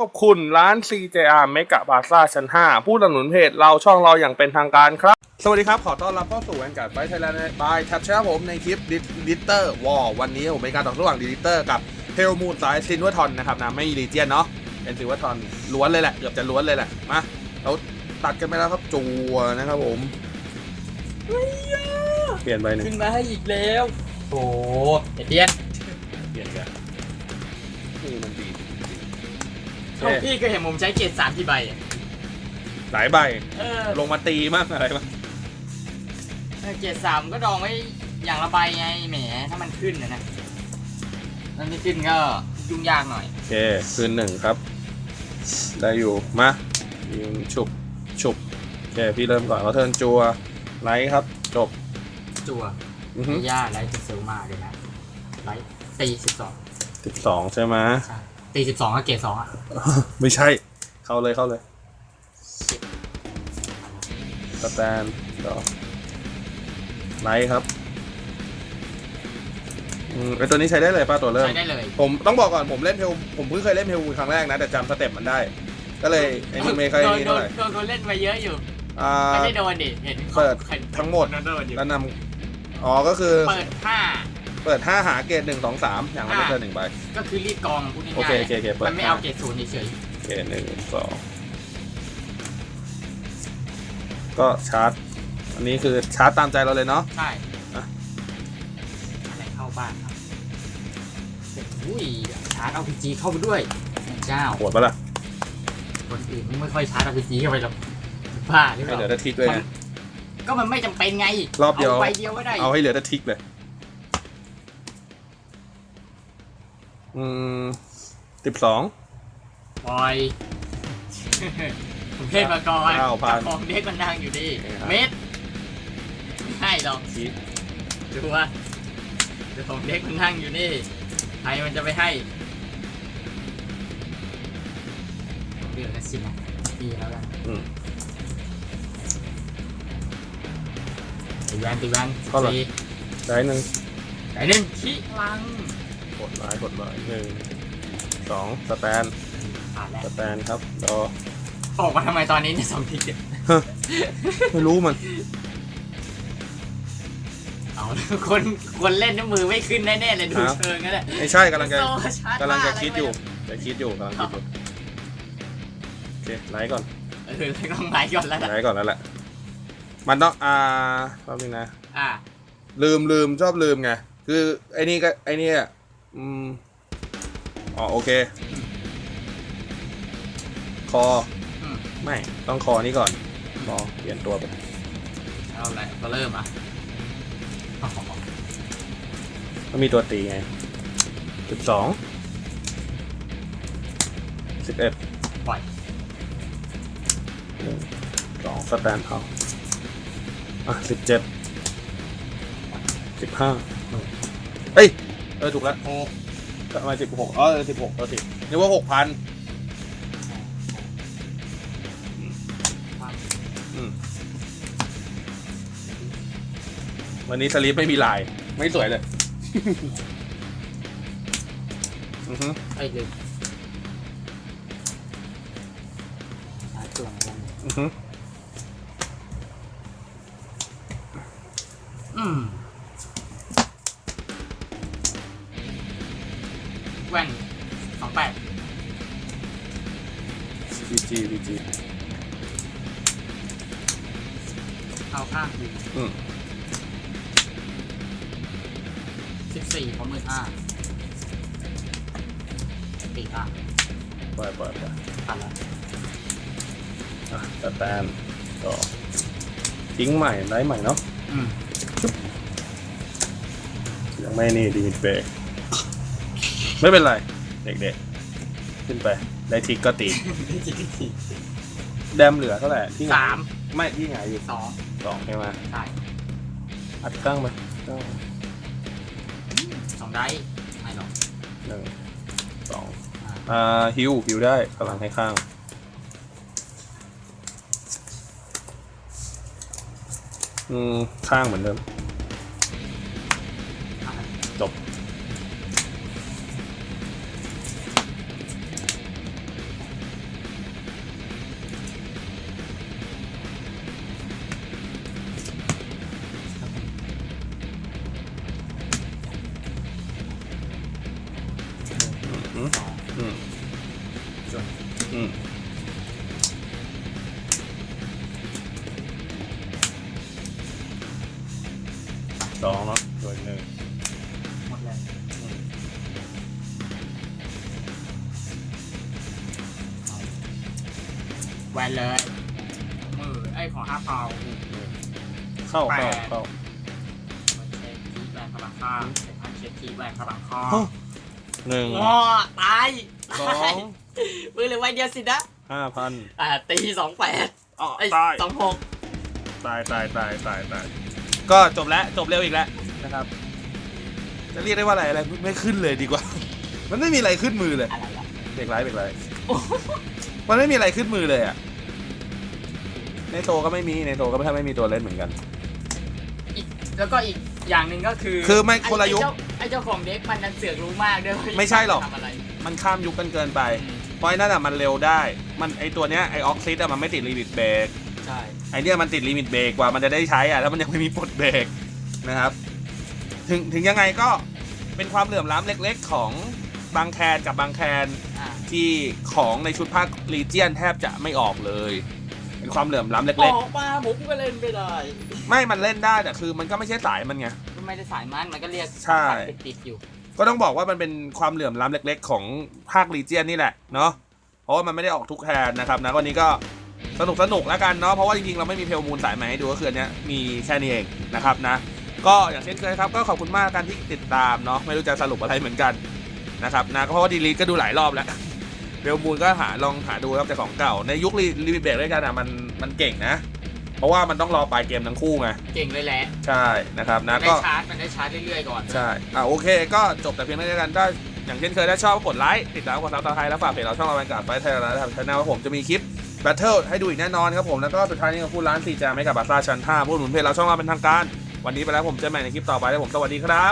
ขอบคุณร้าน CJR เมกะบาซ่าชั้น 5 ผู้สนับสนุนเพจเราช่องเราอย่างเป็นทางการครับ สวัสดีครับ ขอต้อนรับเข้าสู่แวนการ์ดไฟไทยแลนด์บายทัชชผมในคลิปดิเตอร์วอลวันนี้ผมเป็นการต่อสู้ระหว่างดิเตอร์กับเฮลมูนสายซินเวอร์ทอนนะครับนะไม่มีลีเจียนเนาะเป็นซินเวอร์ทอนล้วนเลยแหละ เกือบจะล้วนเลยแหละ มาเราตัดกันไปแล้วครับจัวนะครับผมเปลี่ยนไปหนึ่งขึ้นมาให้อีกแล้วโอ้เอ็ดเดียนเปลี่ยนกันนี่มันดี เท่าพี่ก็เห็นผมใช้เกรดสามที่ใบอะหลายใบ เออลงมาตีมากอะไรบ้างเกรดสามก็ดองไว้อย่างละใบไงแหมถ้ามันขึ้นนะนะถ้าไม่ขึ้นก็ยุ่งยากหน่อย โอเคคืนหนึ่งครับ ได้อยู่ มายิงฉุบฉุบโอเคพี่เริ่มก่อนเขาเทิร์นจัวไลท์ครับ จบจัวอือฮึย่าไลท์จะเซลมาเลยนะไลท์ตีสิบสองสิบสองใช่ไหมใช่ ตีสิบสองก็เกรดสองอะไม่ใช่ เข้าเลยเข้าเลยสแตนดอกไลท์ครับอืมไอตัวนี้ใช้ได้เลยป่ะตัวเริ่ม ใช้ได้เลยผมต้องบอกก่อนผมเล่นเทลผมเพิ่งเคยเล่นเทลครั้งแรกนะ แต่จำสเต็ปมันได้ ก็เลยไอ้นี่ไม่ค่อยโดนนี่โดเท่านไหร่โดนคนเล่นมาเยอะอยู่ อ่า ไม่ได้โดนดิเห็นเปิดห็นทั้งหมดโดนอยู่แล้วนำอ๋อก็คือเปิดห้า เปิด5หาเกรดหนึ่งสองสามอย่างละไม่เกินหนึ่งใบ ก็คือรีดกองพูดง่ายๆโอเคโอเคโอเคเปิด มันไม่เอาเกรดศูนย์เฉยเกรดหนึ่งสองก็ชาร์จ อันนี้คือชาร์จตามใจเราเลยเนาะ ๆใช่อะ อะไรเข้าบ้านครับอุ้ยชาร์จเอาพีจีเข้าไปด้วยเจ้า โหดปะล่ะคนอื่นไม่ค่อยชาร์จเอาพีจีเข้าไปหรอกบ้าหรือเปให้ล่าเหลือแต่ทิกเลยไงก็มันไม่จำเป็นไงรอบเดียวาใบเดียวก็ได้เอาให้เหลือแต่ทิกเลย อืมสิบสองบอย ผมเทพมาก่อนเก้าพัน เจ้าของเด็กมันนั่งอยู่ดีนี่ครับเม็ดไม่ให้หรอกชีสดูว่าเจ้าของเด็กมันนั่งอยู่นี่ใครมันจะไปให้เดือดกันสินะดีแล้วกันอืม ตีแวนตีแวนเท่าไหร่ สี่ได้หนึ่งไอ้หนึ่งขี้ลัง กดไลค์กดไลค์หนึ่งสองสแตนผ่านแล้วสแตนครับรอออกมาทำไมตอนนี้เนี่ยสองทีเนี่ยไม่รู้มันเอาคนคนเล่นน้ำมือไม่ขึ้นแน่ๆเลยดูครับเชิงนั่นแหละไม่ใช่กำลังจะโซ่ชาร์จกำลังจะบ้าคิดอยู่ะไรจะคิดอยู่กำลังคิดอยู่โอเคไลค์ก่อนเออต้องไหลก่อนแล้วล่ะไลค์ก่อนแล้วแหละมันต้องอ่าแป๊บนึงนะอ่าลืมลืมชอบลืมไงคือไอ้นี่ก็ไอ้นี่ อะอืมอ๋อโอเค คออืมไม่ต้องคอนี้ก่อนคอเปลี่ยนตัวไปเอาอะไรก็เริ่มอะอ๋อมันมีตัวตีไงสิบสองสิบเอ็ดปล่อยหนึ่งสองสแตนเอาอะสิบเจ็ดสิบห้าเอ้ย เออถูกแล้วโอ้ทำไมสิบหกอ๋อสิบหกตัวสินึกว่าหกพันวันนี้สลิปไม่มีลาย ไม่สวยเลย อือฮึไอ้ยลืมชาร์จตัวเหมือนกันอือฮึอืม แว่นสองแปดบีจีบีจีเอาข้างคืออืมสิบสี่พร้อมมือห้าตีห้าปล่อยปล่อยปล่อยตัดแล้วอะสแตนต่อทิ้งใหม่ไลฟ์ใหม่เนาะอืม ยังไม่นี่ดีมิดเบรก ไม่เป็นไร เด็กๆ ขึ้นไป ได้ทิกก็ตี แดมเหลือเท่าไหร่ที่หงยสาม ไม่ที่หงายอยู่สองสองใช่ไหมใช่อัดข้างไปข้างสองได้ไม่หรอกหนึ่งสองอ่าอ่าฮิวฮิวได้กำลังให้ข้างอืมข้างเหมือนเดิม สองเนาะตัวหนึ่งหมดเลยอืมแวนเลยมือไอ้ของห้าเปาเข้าเข้าเข้าเช็คทีแวนพลังข้างเช็คพันเช็คทีแวนพลังข้างหนึ่งงอตายสองมือเหลือไว้เดียวสินะห้าพันอ่าตีสองแปดอ๋อตายสองหกตายตายตายตายตาย ก็จบแล้วจบเร็วอีกแล้วนะครับ จะเรียกได้ว่าอะไรอะไรไม่ไม่ขึ้นเลยดีกว่า มันไม่มีอะไรขึ้นมือเลยอะไรอะเด็กร้ายเด็กร้ายโอ้โหมันไม่มีอะไรขึ้นมือเลยอะในโตก็ไม่มีในโตก็ไม่ถ้าไม่มีตัวเล่นเหมือนกัน อีกแล้วก็อีกอย่างหนึ่งก็คือคือไม่คนละยุคไอ้เจ้าไอ้เจ้าของเด็กมันนั้นเสือกรู้มากด้วยว่าไม่ใช่หรอก ทำอะไรมันข้ามยุคกันเกินไป อืมเพราะไอ้นั่นอะมันเร็วได้ มันไอตัวเนี้ยไอออกซิดอะมันไม่ติดลิมิตเบรกใช่ ไอเนี้ยมันติดลิมิตเบรกกว่ามันจะได้ใช้อะแล้วมันยังไม่มีปลดเบรกนะครับ ถึงถึงยังไงก็เป็นความเหลื่อมล้ำเล็กๆ ของบางแคนกับบางแคนอ่า ที่ของในชุดภาคลีเจียนแทบจะไม่ออกเลย เป็นความเหลื่อมล้ำอเล็กอกมาผมก็เล่นไม่ได้ๆ ไม่มันเล่นได้แต่คือมันก็ไม่ใช่สายมันไง ก็ไม่ได้สายมันมันก็เรียกใช่ ติดติดๆอยู่ ก็ต้องบอกว่ามันเป็นความเหลื่อมล้ำเล็กๆ ของภาคลีเจียนนี่แหละเนาะเพราะว่ามันไม่ได้ออกทุกแทนนะครับนะวันนี้ก็ สนุกสนุกแล้วกันเนาะเพราะว่าจริงๆเราไม่มีเพลมูลสายใหม่ให้ดูก็คืออันเนี้ยมีแค่นี้เองนะครับนะก็อย่างเช่นเคยครับก็ขอบคุณมากกันที่ติดตามเนาะไม่รู้จะสรุปอะไรเหมือนกันนะครับนะก็เพราะว่าดีลีก็ดูหลายรอบแล้วเบลมูลก็หาลองหาดูครับแต่ของเก่า ในยุครีวิเบรกด้วยกันอะมันมันเก่งนะ เพราะว่ามันต้องรอปลายเกมทั้งคู่ไงเก่งเลยแหละใช่นะครับนะได้ก็ชาร์จมันได้ชาร์จเรื่อยๆก่อนใช่อ่าโอเค ก็จบแต่เพียงเท่านี้กันถ้าอย่างเช่นเคยถ้าชอบก็กดไลค์ติดตามกดซับสไครต์แล้วฝากเพจเราช่องเราแวนการ์ดไฟไทยรัฐทางช่องผมจะมีคลิป แบทเทิลให้ดูอีกแน่นอนครับผม แล้วก็สุดท้ายนี้ก็พูดร้านซีจาไม่กับบาซ่าชั้น5พูดหนุนเพจเราช่องเราเป็นทางการ วันนี้ไปแล้วผมเจอใหม่ในคลิปต่อไปแล้วผมสวัสดีครับ